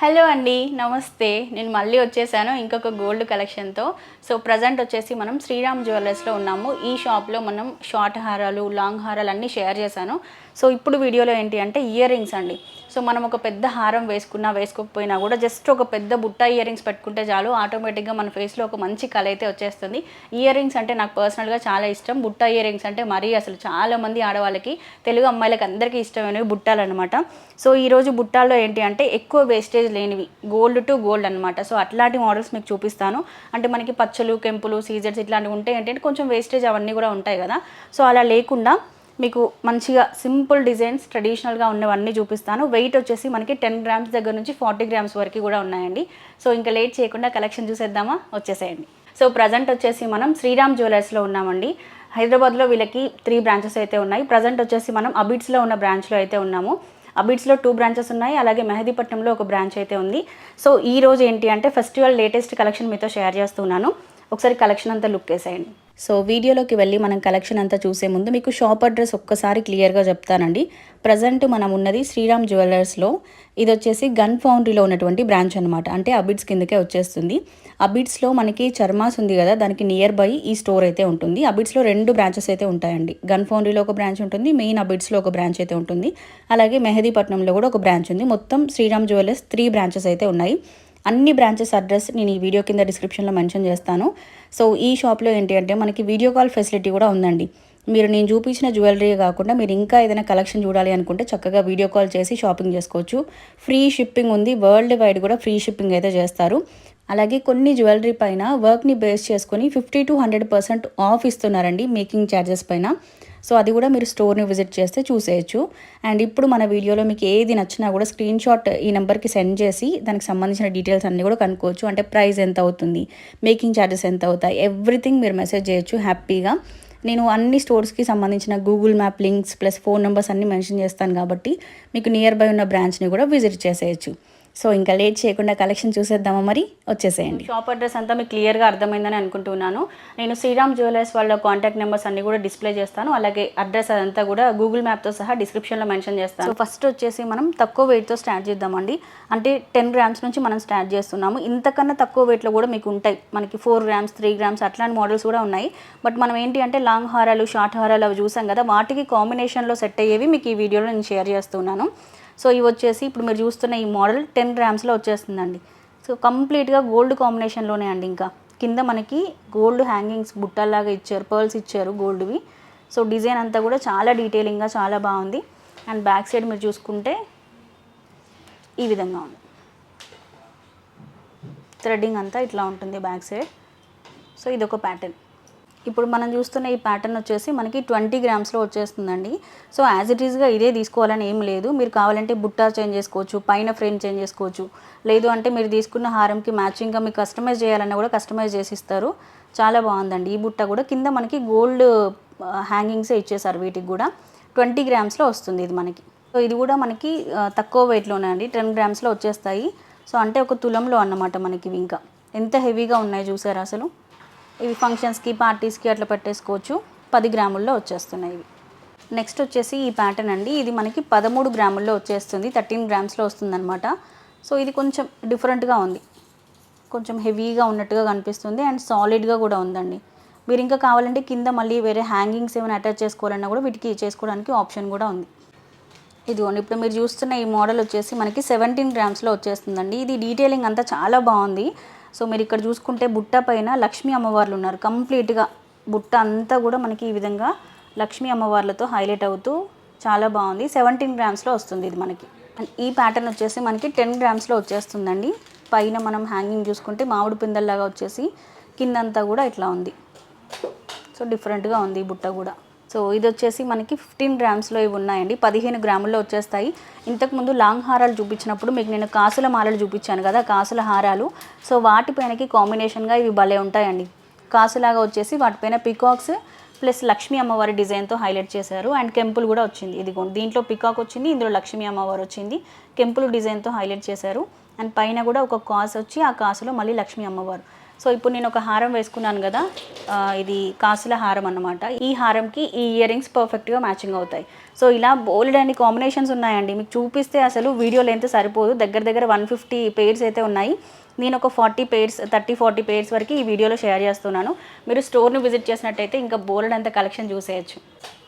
Hello అండి నమస్తే. నేను మళ్ళీ వచ్చేసాను ఇంకొక గోల్డ్ కలెక్షన్తో. సో ప్రజెంట్ వచ్చేసి మనం శ్రీరామ్ జ్యువెలర్స్లో ఉన్నాము. ఈ షాప్లో మనం షార్ట్ హారాలు లాంగ్ హారాలు అన్నీ షేర్ చేశాను. సో ఇప్పుడు వీడియోలో ఏంటి అంటే ఇయర్ రింగ్స్ అండి. సో మనం ఒక పెద్ద హారం వేసుకున్నా వేసుకోకపోయినా కూడా జస్ట్ ఒక పెద్ద బుట్ట ఇయర్ రింగ్స్ పెట్టుకుంటే చాలు ఆటోమేటిక్గా మన ఫేస్లో ఒక మంచి కళ అయితే వచ్చేస్తుంది. ఇయర్ రింగ్స్ అంటే నాకు పర్సనల్గా చాలా ఇష్టం. బుట్ట ఇయర్ రింగ్స్ అంటే మరీ అసలు చాలామంది ఆడవాళ్ళకి తెలుగు అమ్మాయిలకి అందరికీ ఇష్టమైనవి బుట్టాలు అనమాట సో ఈరోజు బుట్టాల్లో ఏంటి అంటే ఎక్కువ వేస్టేజ్ లేనివి గోల్డ్ టు గోల్డ్ అనమాట సో అట్లాంటి మోడల్స్ మీకు చూపిస్తాను. అంటే మనకి పచ్చలు కెంపులు సీజర్స్ ఇట్లాంటివి ఉంటాయి ఏంటంటే కొంచెం వేస్టేజ్ అవన్నీ కూడా ఉంటాయి కదా. సో అలా లేకుండా మీకు మంచిగా సింపుల్ డిజైన్స్ ట్రెడిషనల్గా ఉన్నవన్నీ చూపిస్తాను. వెయిట్ వచ్చేసి మనకి టెన్ గ్రామ్స్ దగ్గర నుంచి ఫార్టీ గ్రామ్స్ వరకు కూడా ఉన్నాయండి. సో ఇంకా లేట్ చేయకుండా కలెక్షన్ చూసేద్దామా? వచ్చేసేయండి. సో ప్రజెంట్ వచ్చేసి మనం శ్రీరామ్ జ్యువెలర్స్లో ఉన్నామండి. హైదరాబాద్లో వీళ్ళకి త్రీ బ్రాంచెస్ అయితే ఉన్నాయి. ప్రజెంట్ వచ్చేసి మనం అబిడ్స్లో ఉన్న బ్రాంచ్లో అయితే ఉన్నాము. అబిడ్స్లో టూ బ్రాంచెస్ ఉన్నాయి. అలాగే మెహదీపట్నంలో ఒక బ్రాంచ్ అయితే ఉంది. సో ఈ రోజు ఏంటి అంటే ఫెస్టివల్ లేటెస్ట్ కలెక్షన్ మీతో షేర్ చేస్తున్నాను. ఒకసారి కలెక్షన్ అంతా లుక్ వేసేయండి. సో వీడియోలోకి వెళ్ళి మనం కలెక్షన్ అంతా చూసే ముందు మీకు షాప్ అడ్రస్ ఒక్కసారి క్లియర్గా చెప్తానండి. ప్రజెంట్ మనం ఉన్నది శ్రీరామ్ జ్యువెలర్స్లో ఇది వచ్చేసి గన్ ఫౌండరీలో ఉన్నటువంటి బ్రాంచ్ అనమాట అంటే అబిడ్స్ కిందకే వచ్చేస్తుంది. అబిడ్స్లో మనకి చర్మాస్ ఉంది కదా దానికి నియర్ బై ఈ స్టోర్ అయితే ఉంటుంది. అబిడ్స్లో రెండు బ్రాంచెస్ అయితే ఉంటాయండి. గన్ ఫౌండరీలో ఒక బ్రాంచ్ ఉంటుంది మెయిన్ అబిడ్స్లో ఒక బ్రాంచ్ అయితే ఉంటుంది. అలాగే మెహదీపట్నంలో కూడా ఒక బ్రాంచ్ ఉంది. మొత్తం శ్రీరామ్ జ్యువెలర్స్ త్రీ బ్రాంచెస్ అయితే ఉన్నాయి. అన్ని బ్రాంచెస్ అడ్రస్ నేను ఈ వీడియో కింద డిస్క్రిప్షన్లో మెన్షన్ చేస్తాను. సో ఈ షాప్లో ఏంటి అంటే మనకి వీడియో కాల్ ఫెసిలిటీ కూడా ఉందండి. మీరు నేను చూపించిన జ్యువెలరీ కాకుండా మీరు ఇంకా ఏదైనా కలెక్షన్ చూడాలి అనుకుంటే చక్కగా వీడియో కాల్ చేసి షాపింగ్ చేసుకోవచ్చు. ఫ్రీ షిప్పింగ్ ఉంది. వరల్డ్ వైడ్ కూడా ఫ్రీ షిప్పింగ్ అయితే చేస్తారు. అలాగే కొన్ని జ్యువెలరీ పైన వర్క్ని బేస్ చేసుకొని fifty to hundred percent off ఇస్తున్నారండి మేకింగ్ ఛార్జెస్ పైన. సో అది కూడా మీరు స్టోర్ని విజిట్ చేస్తే చూసేయచ్చు. అండ్ ఇప్పుడు మన వీడియోలో మీకు ఏది నచ్చినా కూడా స్క్రీన్ షాట్ ఈ నెంబర్కి సెండ్ చేసి దానికి సంబంధించిన డీటెయిల్స్ అన్నీ కూడా కనుక్కోవచ్చు. అంటే ప్రైస్ ఎంత అవుతుంది మేకింగ్ ఛార్జెస్ ఎంత అవుతాయి ఎవ్రీథింగ్ మీరు మెసేజ్ చేయొచ్చు హ్యాపీగా. నేను అన్ని స్టోర్స్కి సంబంధించిన Google map links plus phone numbers అన్నీ మెన్షన్ చేస్తాను కాబట్టి మీకు నియర్ బై ఉన్న బ్రాంచ్ని కూడా విజిట్ చేసేయచ్చు. సో ఇంకా లేట్ చేయకుండా కలెక్షన్ చూసేద్దామా మరి? వచ్చేసేయండి. షాప్ అడ్రస్ అంతా మీకు క్లియర్గా అర్థమైందని అనుకుంటున్నాను. నేను శ్రీరామ్ జ్యువెలర్స్ వాళ్ళ కాంటాక్ట్ నెంబర్స్ అన్ని కూడా డిస్ప్లే చేస్తాను. అలాగే అడ్రస్ అదంతా కూడా గూగుల్ మ్యాప్తో సహా డిస్క్రిప్షన్లో మెన్షన్ చేస్తాను. సో ఫస్ట్ వచ్చేసి మనం తక్కువ వెయిట్తో స్టార్ట్ చేద్దామండి. అంటే టెన్ గ్రామ్స్ నుంచి మనం స్టార్ట్ చేస్తున్నాము. ఇంతకన్నా తక్కువ వెయిట్లో కూడా మీకు ఉంటాయి. మనకి ఫోర్ గ్రామ్స్ త్రీ గ్రామ్స్ అట్లాంటి మోడల్స్ కూడా ఉన్నాయి. బట్ మనం ఏంటి అంటే లాంగ్ హారాలు షార్ట్ హారాలు అవి చూసాం కదా వాటికి కాంబినేషన్లో సెట్ అయ్యేవి మీకు ఈ వీడియోలో నేను షేర్ చేస్తున్నాను. సో ఇవి వచ్చేసి ఇప్పుడు మీరు చూస్తున్న ఈ మోడల్ టెన్ గ్రామ్స్లో వచ్చేస్తుందండి. సో కంప్లీట్గా గోల్డ్ కాంబినేషన్లోనే అండి ఇంకా. కింద మనకి గోల్డ్ హ్యాంగింగ్స్ బుట్టల్లాగా ఇచ్చారు పర్ల్స్ ఇచ్చారు గోల్డ్వి. సో డిజైన్ అంతా కూడా చాలా డీటెయిలింగ్గా చాలా బాగుంది. అండ్ బ్యాక్ సైడ్ మీరు చూసుకుంటే ఈ విధంగా ఉంది. థ్రెడ్డింగ్ అంతా ఇట్లా ఉంటుంది బ్యాక్ సైడ్. సో ఇది ఒక ప్యాటర్న్. ఇప్పుడు మనం చూస్తున్న ఈ ప్యాటర్న్ వచ్చేసి మనకి ట్వంటీ గ్రామ్స్లో వచ్చేస్తుందండి. సో యాజ్ ఇట్ ఈస్గా ఇదే తీసుకోవాలని ఏం లేదు. మీరు కావాలంటే బుట్టా చేంజ్ చేసుకోవచ్చు పైన ఫ్రేమ్ చేంజ్ చేసుకోవచ్చు. లేదు అంటే మీరు తీసుకున్న హారంకి మ్యాచింగ్గా మీకు కస్టమైజ్ చేయాలన్నా కూడా కస్టమైజ్ చేసి ఇస్తారు చాలా బాగుందండి. ఈ బుట్ట కూడా కింద మనకి గోల్డ్ హ్యాంగింగ్సే ఇచ్చేసారు వీటికి కూడా. ట్వంటీ గ్రామ్స్లో వస్తుంది ఇది మనకి. సో ఇది కూడా మనకి తక్కువ వెయిట్లోనే అండి. టెన్ గ్రామ్స్లో వచ్చేస్తాయి. సో అంటే ఒక తులంలో అన్నమాట మనకి ఇవి ఇంకా. ఎంత హెవీగా ఉన్నాయి చూసారా అసలు? ఇవి ఫంక్షన్స్కి పార్టీస్కి అట్లా పెట్టేసుకోవచ్చు. పది గ్రాముల్లో వచ్చేస్తున్నాయి ఇవి. నెక్స్ట్ వచ్చేసి ఈ ప్యాటర్న్ అండి. ఇది మనకి పదమూడు గ్రాముల్లో వచ్చేస్తుంది. థర్టీన్ గ్రామ్స్లో వస్తుందన్నమాట. సో ఇది కొంచెం డిఫరెంట్గా ఉంది. కొంచెం హెవీగా ఉన్నట్టుగా కనిపిస్తుంది అండ్ సాలిడ్గా కూడా ఉందండి. మీరు ఇంకా కావాలంటే కింద మళ్ళీ వేరే హ్యాంగింగ్స్ ఏమైనా అటాచ్ చేసుకోవాలన్నా కూడా వీటికి చేసుకోవడానికి ఆప్షన్ కూడా ఉంది. ఇదిగోండి ఇప్పుడు మీరు చూస్తున్న ఈ మోడల్ వచ్చేసి మనకి సెవెంటీన్ గ్రామ్స్లో వచ్చేస్తుందండి. ఇది డీటెయిలింగ్ అంతా చాలా బాగుంది. సో మీరు ఇక్కడ చూసుకుంటే బుట్ట పైన లక్ష్మీ అమ్మవార్లు ఉన్నారు. కంప్లీట్గా బుట్ట అంతా కూడా మనకి ఈ విధంగా లక్ష్మీ అమ్మవార్లతో హైలైట్ అవుతూ చాలా బాగుంది. సెవెంటీన్ గ్రామ్స్లో వస్తుంది ఇది మనకి. ఈ ప్యాటర్న్ వచ్చేసి మనకి టెన్ గ్రామ్స్లో వచ్చేస్తుందండి. పైన మనం హ్యాంగింగ్ చూసుకుంటే మామిడి పిందల్లాగా వచ్చేసి కిందంతా కూడా ఇట్లా ఉంది. సో డిఫరెంట్గా ఉంది ఈ బుట్ట కూడా. సో ఇది వచ్చేసి మనకి ఫిఫ్టీన్ గ్రామ్స్లో ఇవి ఉన్నాయండి. పదిహేను గ్రాముల్లో వచ్చేస్తాయి. ఇంతకుముందు లాంగ్ హారాలు చూపించినప్పుడు మీకు నేను కాసుల మాలలు చూపించాను కదా కాసుల హారాలు. సో వాటిపైనకి కాంబినేషన్గా ఇవి భలే ఉంటాయండి. కాసులాగా వచ్చేసి వాటిపైన పికాక్స్ ప్లస్ లక్ష్మీ అమ్మవారి డిజైన్తో హైలైట్ చేశారు. అండ్ కెంపుల్ కూడా వచ్చింది. ఇది దీంట్లో పికాక్ వచ్చింది ఇందులో లక్ష్మీ అమ్మవారు వచ్చింది. కెంపుల్ డిజైన్తో హైలైట్ చేశారు. అండ్ పైన కూడా ఒక కాస్ వచ్చి ఆ కాసులో మళ్ళీ లక్ష్మీ అమ్మవారు. సో ఇప్పుడు నేను ఒక హారం వేసుకున్నాను కదా ఇది కాసుల హారం అన్నమాట. ఈ హారంకి ఈ ఇయర్ రింగ్స్ పర్ఫెక్ట్గా మ్యాచింగ్ అవుతాయి. సో ఇలా బోల్డ్ అన్ని కాంబినేషన్స్ ఉన్నాయండి. మీకు చూపిస్తే అసలు వీడియో లెంత్ సరిపోదు. దగ్గర దగ్గర వన్ ఫిఫ్టీ పేర్స్ అయితే ఉన్నాయి. నేను ఒక forty pairs thirty forty pairs వరకు ఈ వీడియోలో షేర్ చేస్తున్నాను. మీరు స్టోర్ని విజిట్ చేసినట్టయితే ఇంకా బోల్డ్ అంత కలెక్షన్ చూసేయచ్చు.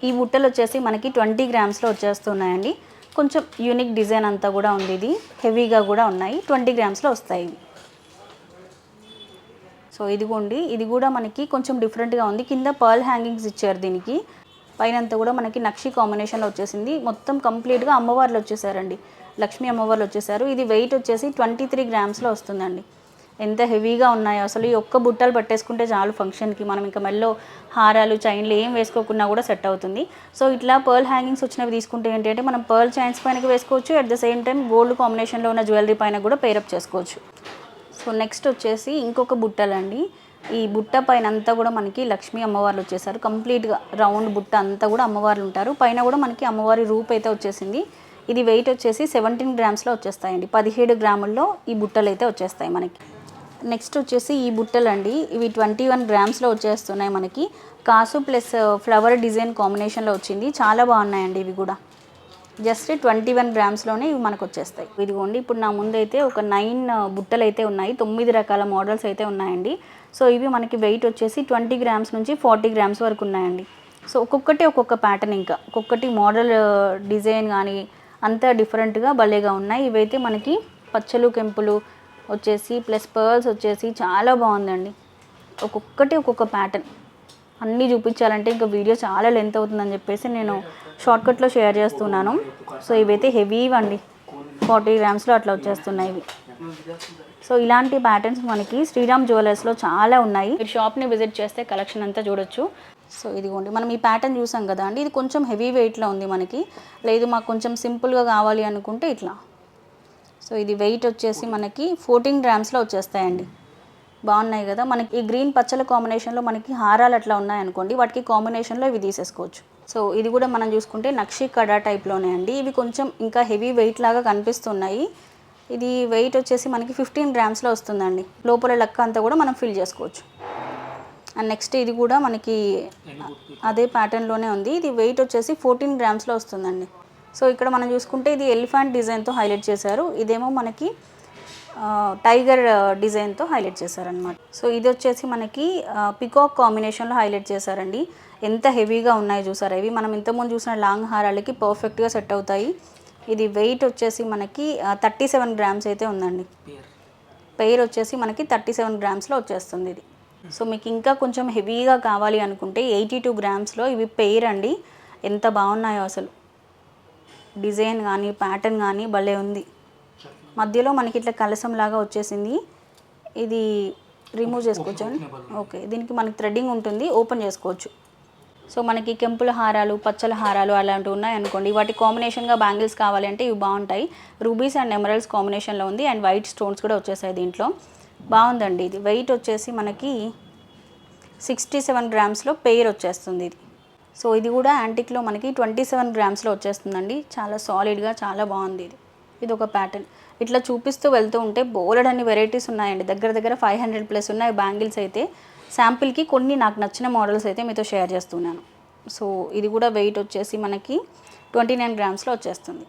ఈ బుట్టలు వచ్చేసి మనకి ట్వంటీ గ్రామ్స్లో వచ్చేస్తున్నాయండి. కొంచెం యూనిక్ డిజైన్ అంతా కూడా ఉంది ఇది. హెవీగా కూడా ఉన్నాయి. ట్వంటీ గ్రామ్స్లో వస్తాయి. ఇవి సో ఇదిగోండి ఇది కూడా మనకి కొంచెం డిఫరెంట్గా ఉంది. కింద పర్ల్ హ్యాంగింగ్స్ ఇచ్చారు దీనికి. పైనంతా కూడా మనకి నక్షి కాంబినేషన్లో వచ్చేసింది. మొత్తం కంప్లీట్గా అమ్మవార్లు వచ్చేసారండి. లక్ష్మీ అమ్మవార్లు వచ్చేసారు. ఇది వెయిట్ వచ్చేసి ట్వంటీ త్రీ గ్రామ్స్లో వస్తుందండి. ఎంత హెవీగా ఉన్నాయో అసలు ఈ ఒక్క బుట్టలు పట్టేసుకుంటే చాలు ఫంక్షన్కి మనం ఇంకా మెల్లో హారాలు చైన్లు ఏం వేసుకోకున్నా కూడా సెట్ అవుతుంది. సో ఇట్లా పర్ల్ హ్యాంగింగ్స్ వచ్చినవి తీసుకుంటే ఏంటంటే మనం పర్ల్ చైన్స్ పైన వేసుకోవచ్చు. At the same time gold కాంబినేషన్లో ఉన్న జ్యువెలరీ పైన కూడా పేరప్ చేసుకోవచ్చు. సో నెక్స్ట్ వచ్చేసి ఇంకొక బుట్టలండి. ఈ బుట్ట పైన అంతా కూడా మనకి లక్ష్మీ అమ్మవార్లు వచ్చేసారు. కంప్లీట్గా రౌండ్ బుట్ట అంతా కూడా అమ్మవార్లు ఉంటారు. పైన కూడా మనకి అమ్మవారి రూప్ అయితే వచ్చేసింది. ఇది వెయిట్ వచ్చేసి సెవెంటీన్ గ్రామ్స్లో వచ్చేస్తాయండి. పదిహేడు గ్రాముల్లో ఈ బుట్టలు అయితే వచ్చేస్తాయి మనకి. నెక్స్ట్ వచ్చేసి ఈ బుట్టలు అండి ఇవి ట్వంటీ వన్ గ్రామ్స్లో వచ్చేస్తున్నాయి మనకి. కాసు ప్లస్ ఫ్లవర్ డిజైన్ కాంబినేషన్లో వచ్చింది. చాలా బాగున్నాయండి ఇవి కూడా. జస్ట్ ట్వంటీ వన్ గ్రామ్స్లోనే ఇవి మనకు వచ్చేస్తాయి ఇదిగోండి ఇప్పుడు నా ముందైతే ఒక నైన్ బుట్టలు అయితే ఉన్నాయి. తొమ్మిది రకాల మోడల్స్ అయితే ఉన్నాయండి. సో ఇవి మనకి వెయిట్ వచ్చేసి ట్వంటీ గ్రామ్స్ నుంచి ఫార్టీ గ్రామ్స్ వరకు ఉన్నాయండి. సో ఒక్కొక్కటి ఒక్కొక్క ప్యాటర్న్ ఇంకా. ఒక్కొక్కటి మోడల్ డిజైన్ కానీ అంతా డిఫరెంట్గా భలేగా ఉన్నాయి. ఇవైతే మనకి పచ్చలు కెంపులు వచ్చేసి ప్లస్ పర్ల్స్ వచ్చేసి చాలా బాగుందండి. ఒక్కొక్కటి ఒక్కొక్క ప్యాటర్న్. అన్నీ చూపించాలంటే ఇంకా వీడియో చాలా లెంత్ అవుతుందని చెప్పేసి నేను షార్ట్కట్లో షేర్ చేస్తున్నాను. సో ఇవైతే హెవీ అండి. ఫార్టీ గ్రామ్స్లో అట్లా వచ్చేస్తున్నాయి ఇవి. సో ఇలాంటి ప్యాటర్న్స్ మనకి శ్రీరామ్ జ్యువెలర్స్లో చాలా ఉన్నాయి. మీరు షాప్ని విజిట్ చేస్తే కలెక్షన్ అంతా చూడొచ్చు. సో ఇదిగోండి. మనం ఈ ప్యాటర్న్ చూసాం కదా అండి. ఇది కొంచెం హెవీ వెయిట్లో ఉంది మనకి. లేదు మాకు కొంచెం సింపుల్గా కావాలి అనుకుంటే ఇట్లా. సో ఇది వెయిట్ వచ్చేసి మనకి ఫోర్టీన్ గ్రామ్స్లో వచ్చేస్తాయండి. బాగున్నాయి కదా. మనకి ఈ గ్రీన్ పచ్చల కాంబినేషన్లో మనకి హారాలు అట్లా ఉన్నాయనుకోండి వాటికి కాంబినేషన్లో ఇవి తీసేసుకోవచ్చు. సో ఇది కూడా మనం చూసుకుంటే నక్షి కడా టైప్లోనే అండి. ఇవి కొంచెం ఇంకా హెవీ వెయిట్ లాగా కనిపిస్తున్నాయి. ఇది వెయిట్ వచ్చేసి మనకి ఫిఫ్టీన్ గ్రామ్స్లో వస్తుందండి. లోపల లెక్క అంతా కూడా మనం ఫిల్ చేసుకోవచ్చు. అండ్ నెక్స్ట్ ఇది కూడా మనకి అదే ప్యాటర్న్లోనే ఉంది. ఇది వెయిట్ వచ్చేసి ఫోర్టీన్ గ్రామ్స్లో వస్తుందండి. సో ఇక్కడ మనం చూసుకుంటే ఇది ఎలిఫెంట్ డిజైన్తో హైలైట్ చేశారు. ఇదేమో మనకి టైగర్ డిజైన్తో హైలైట్ చేశారనమాట సో ఇది వచ్చేసి మనకి పికాక్ కాంబినేషన్లో హైలైట్ చేశారండి. ఎంత హెవీగా ఉన్నాయి చూసారా? ఇవి మనం ఇంతకుముందు చూసిన లాంగ్ హారాలకి పర్ఫెక్ట్గా సెట్ అవుతాయి. ఇది వెయిట్ వచ్చేసి మనకి థర్టీ సెవెన్ గ్రామ్స్ అయితే ఉందండి. పెయిర్ వచ్చేసి మనకి థర్టీ సెవెన్ గ్రామ్స్లో వచ్చేస్తుంది ఇది. సో మీకు ఇంకా కొంచెం హెవీగా కావాలి అనుకుంటే ఎయిటీ టూ గ్రామ్స్లో ఇవి పెయిర్ అండి ఎంత బాగున్నాయో అసలు. డిజైన్ కానీ ప్యాటర్న్ కానీ భలే ఉంది. మధ్యలో మనకి ఇట్లా కలసం లాగా వచ్చేసింది. ఇది రిమూవ్ చేసుకోవచ్చు. ఓకే దీనికి మనకి థ్రెడ్డింగ్ ఉంటుంది ఓపెన్ చేసుకోవచ్చు. సో మనకి కెంపుల హారాలు పచ్చల హారాలు అలాంటివి ఉన్నాయి అనుకోండి వాటి కాంబినేషన్గా బ్యాంగిల్స్ కావాలి అంటే ఇవి బాగుంటాయి. రూబీస్ అండ్ ఎమరల్స్ కాంబినేషన్లో ఉంది. అండ్ వైట్ స్టోన్స్ కూడా వచ్చేసాయి దీంట్లో. బాగుందండి ఇది. వెయిట్ వచ్చేసి మనకి సిక్స్టీ సెవెన్ గ్రామ్స్లో పెయిర్ వచ్చేస్తుంది ఇది. సో ఇది కూడా యాంటిక్లో మనకి ట్వంటీ సెవెన్ గ్రామ్స్లో వచ్చేస్తుందండి. చాలా సాలిడ్గా చాలా బాగుంది ఇది. ఇది ఒక ప్యాటర్న్ ఇట్లా చూపిస్తూ వెళ్తూ ఉంటే బోలెడ్ అన్ని వెరైటీస్ ఉన్నాయండి. దగ్గర దగ్గర ఫైవ్ హండ్రెడ్ ప్లస్ ఉన్నాయి బ్యాంగిల్స్ అయితే. శాంపిల్కి కొన్ని నాకు నచ్చిన మోడల్స్ అయితే మీతో షేర్ చేస్తున్నాను. సో ఇది కూడా వెయిట్ వచ్చేసి మనకి ట్వంటీ నైన్ గ్రామ్స్లో వచ్చేస్తుంది.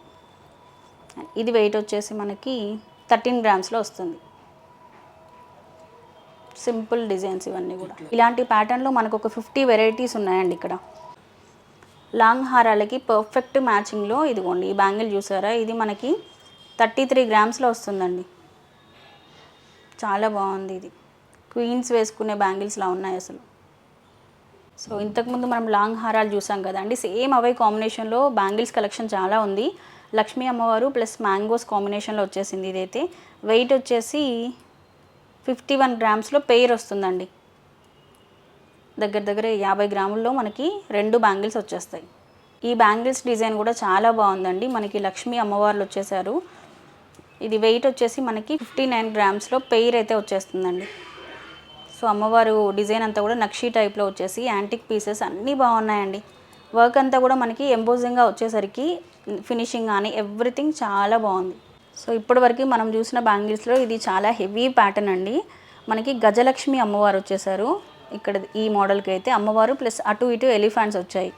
ఇది వెయిట్ వచ్చేసి మనకి థర్టీన్ గ్రామ్స్లో వస్తుంది. సింపుల్ డిజైన్స్ ఇవన్నీ కూడా. ఇలాంటి ప్యాటర్న్లో మనకు ఒక ఫిఫ్టీ వెరైటీస్ ఉన్నాయండి ఇక్కడ. లాంగ్ హారాలకి పర్ఫెక్ట్ మ్యాచింగ్లో ఇదిగోండి ఈ బ్యాంగిల్ చూసారా? ఇది మనకి థర్టీ త్రీ గ్రామ్స్లో వస్తుందండి. చాలా బాగుంది ఇది. క్వీన్స్ వేసుకునే బ్యాంగిల్స్లా ఉన్నాయి అసలు. సో ఇంతకుముందు మనం లాంగ్ హారాలు చూసాం కదండి సేమ్ అవే కాంబినేషన్లో బ్యాంగిల్స్ కలెక్షన్ చాలా ఉంది. లక్ష్మీ అమ్మవారు ప్లస్ మ్యాంగోస్ కాంబినేషన్లో వచ్చేసింది ఇదైతే. వెయిట్ వచ్చేసి ఫిఫ్టీ వన్ గ్రామ్స్లో పెయిర్ వస్తుందండి. దగ్గర దగ్గర యాభై గ్రాముల్లో మనకి రెండు బ్యాంగిల్స్ వచ్చేస్తాయి. ఈ బ్యాంగిల్స్ డిజైన్ కూడా చాలా బాగుందండి. మనకి లక్ష్మీ అమ్మవార్లు వచ్చేసారు. ఇది వెయిట్ వచ్చేసి మనకి ఫిఫ్టీ నైన్ గ్రామ్స్లో పెయిర్ అయితే వచ్చేస్తుందండి. సో అమ్మవారు డిజైన్ అంతా కూడా నక్షీ టైప్లో వచ్చేసి యాంటిక్ పీసెస్ అన్నీ బాగున్నాయండి. వర్క్ అంతా కూడా మనకి ఎంబోజింగ్గా వచ్చేసరికి ఫినిషింగ్ కానీ ఎవ్రీథింగ్ చాలా బాగుంది. సో ఇప్పటివరకు మనం చూసిన బ్యాంగిల్స్లో ఇది చాలా హెవీ ప్యాటర్న్ అండి. మనకి గజలక్ష్మి అమ్మవారు వచ్చేసారు. ఇక్కడ ఈ మోడల్కి అయితే అమ్మవారు ప్లస్ అటు ఇటు ఎలిఫెంట్స్ వచ్చాయి.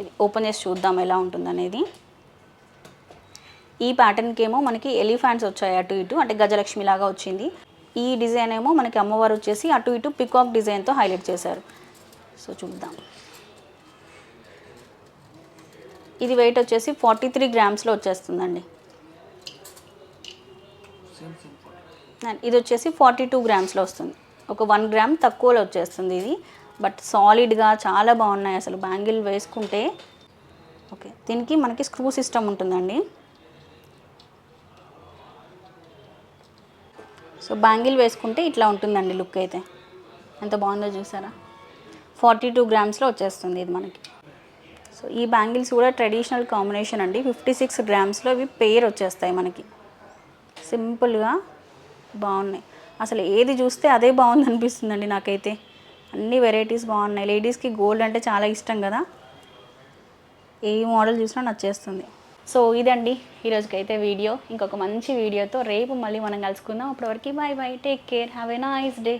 ఇది ఓపెన్ చేసి చూద్దాం ఎలా ఉంటుందనేది. ఈ ప్యాటర్న్కి ఏమో మనకి ఎలిఫెంట్స్ వచ్చాయి అటు ఇటు అంటే గజలక్ష్మి లాగా వచ్చింది. ఈ డిజైన్ ఏమో మనకి అమ్మవారు వచ్చేసి అటు ఇటు పికాక్ డిజైన్తో హైలైట్ చేశారు. సో చూద్దాం. ఇది వెయిట్ వచ్చేసి ఫార్టీ త్రీ గ్రామ్స్లో వచ్చేస్తుందండి. ఇది వచ్చేసి ఫార్టీ టూ గ్రామ్స్లో వస్తుంది. ఒక వన్ గ్రామ్ తక్కువలో వచ్చేస్తుంది ఇది. బట్ సాలిడ్గా చాలా బాగున్నాయి అసలు. బ్యాంగిల్ వేసుకుంటే ఓకే. దీనికి మనకి స్క్రూ సిస్టమ్ ఉంటుందండి. సో బ్యాంగిల్ వేసుకుంటే ఇట్లా ఉంటుందండి లుక్ అయితే. ఎంత బాగుందో చూసారా? ఫార్టీ టూ గ్రామ్స్లో వచ్చేస్తుంది ఇది మనకి. సో ఈ బ్యాంగిల్స్ కూడా ట్రెడిషనల్ కాంబినేషన్ అండి. ఫిఫ్టీ సిక్స్ గ్రామ్స్లో ఇవి పేర్ వచ్చేస్తాయి మనకి. సింపుల్గా బాగున్నాయి. అసలు ఏది చూస్తే అదే బాగుంది అనిపిస్తుందండి నాకైతే. అన్ని వెరైటీస్ బాగున్నాయి. లేడీస్కి గోల్డ్ అంటే చాలా ఇష్టం కదా. ఏ మోడల్ చూసినా నచ్చేస్తుంది. సో ఇదండి ఈరోజుకైతే వీడియో. ఇంకొక మంచి వీడియోతో రేపు మళ్ళీ మనం కలుసుకుందాం. అప్పటివరకు bye bye take care. Have a nice day.